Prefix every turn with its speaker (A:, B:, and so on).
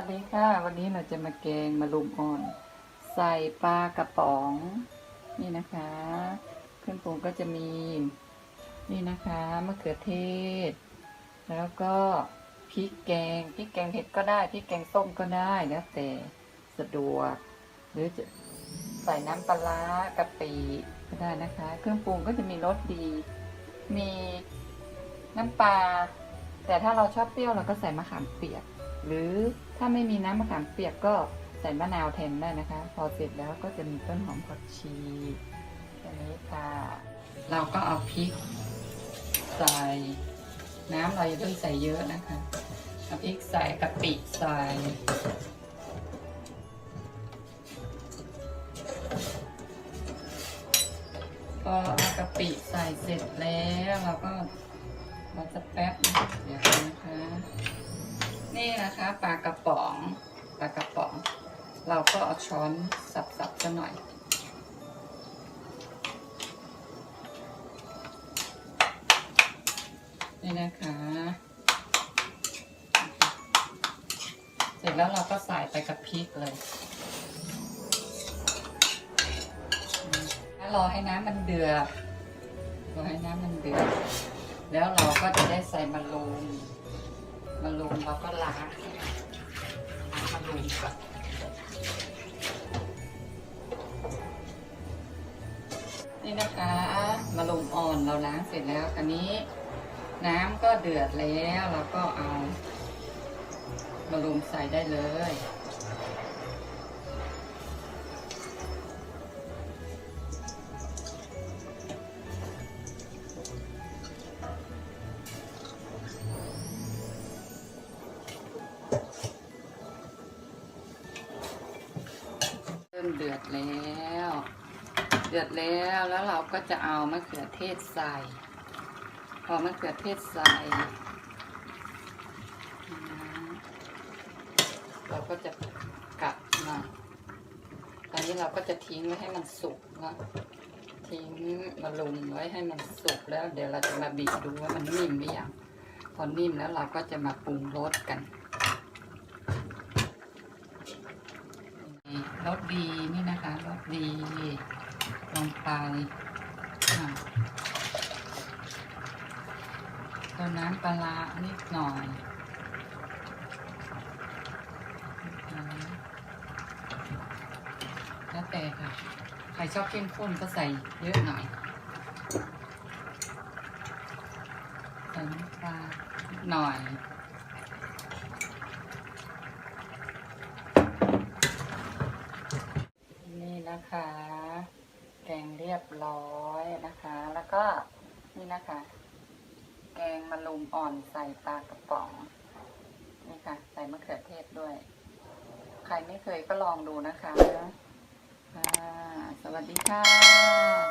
A: วัสดีค่ะ วันนี้เราจะมาแกงมะรุมอ่อน ใส่ปลากระป๋อง นี่นะคะเครื่องปรุงก็จะมี นี่นะคะมะเขือเทศ แล้วก็พริกแกงพริกแกงเผ็ดก็ได้พริกแกงส้มก็ได้แล้วแต่สะดวก หรือจะใส่น้ำปลาร้ากะปิก็ได้นะคะ เครื่องปรุงก็จะมีรสดี มีน้ำปลาแต่ถ้าเราชอบเปรี้ยวเราก็ใส่มะขามเปียก หรือถ้าไม่มีน้ำมะขามเปียกก็ใส่มะนาวแทนได้นะคะ พอเสร็จแล้วก็จะมีต้นหอมผักชีอันนี้ค่ะ เราก็เอาพริกใส่น้ำเราอย่าเพิ่งใส่เยอะนะคะเอาพริกใส่กะปิใส่พอเอากะปิใส่เสร็จแล้วเราก็เราจะแป๊บนะเดี๋ยวก่อนนะคะ นี่นะคะ ปลากระป๋องปลากระป๋อง เราก็เอาช้อนสับๆสันหน่อย นี่นะคะ เสร็จแล้วเราก็ใส่ไปกับพริกเลยรอให้น้ำมันเดือดรอให้น้ำมันเดือด แล้วเราก็จะได้ใส่มะรู มะลุมเราก็ล้างล้างมะลุมก่อนนี่นะคะมะลุมอ่อนเราล้างเสร็จแล้วอันนี้ น้ำก็เดือดแล้วเราก็เอามะลุมใส่ได้เลย เดือดแล้ว เดือดแล้วแล้วเราก็จะเอามะเขือเทศใส่พอมะเขือเทศใส่ เราก็จะกลับมาตอนนี้เราก็จะทิ้งไว้ให้มันสุกนะทิ้งมาลุมไว้ให้มันสุกแล้ว เดี๋ยวเราจะมาบีบดูว่ามันนิ่มหรือยังพอนิ่มแล้วเราก็จะมาปรุงรสกัน รสดีนี่นะคะรสดีลงไปตัวน้ำปลานิดหน่อยแล้วแต่ค่ะ ใครชอบเข้มข้นก็ใส่เยอะหน่อยใส่น้ำปลาหน่อย นะคะ แกงเรียบร้อยนะคะ แล้วก็นี่นะคะ แกงมะรุมอ่อนใส่ปลากระป๋องนี่ค่ะ ใส่มะเขือเทศด้วย ใครไม่เคยก็ลองดูนะคะ สวัสดีค่ะ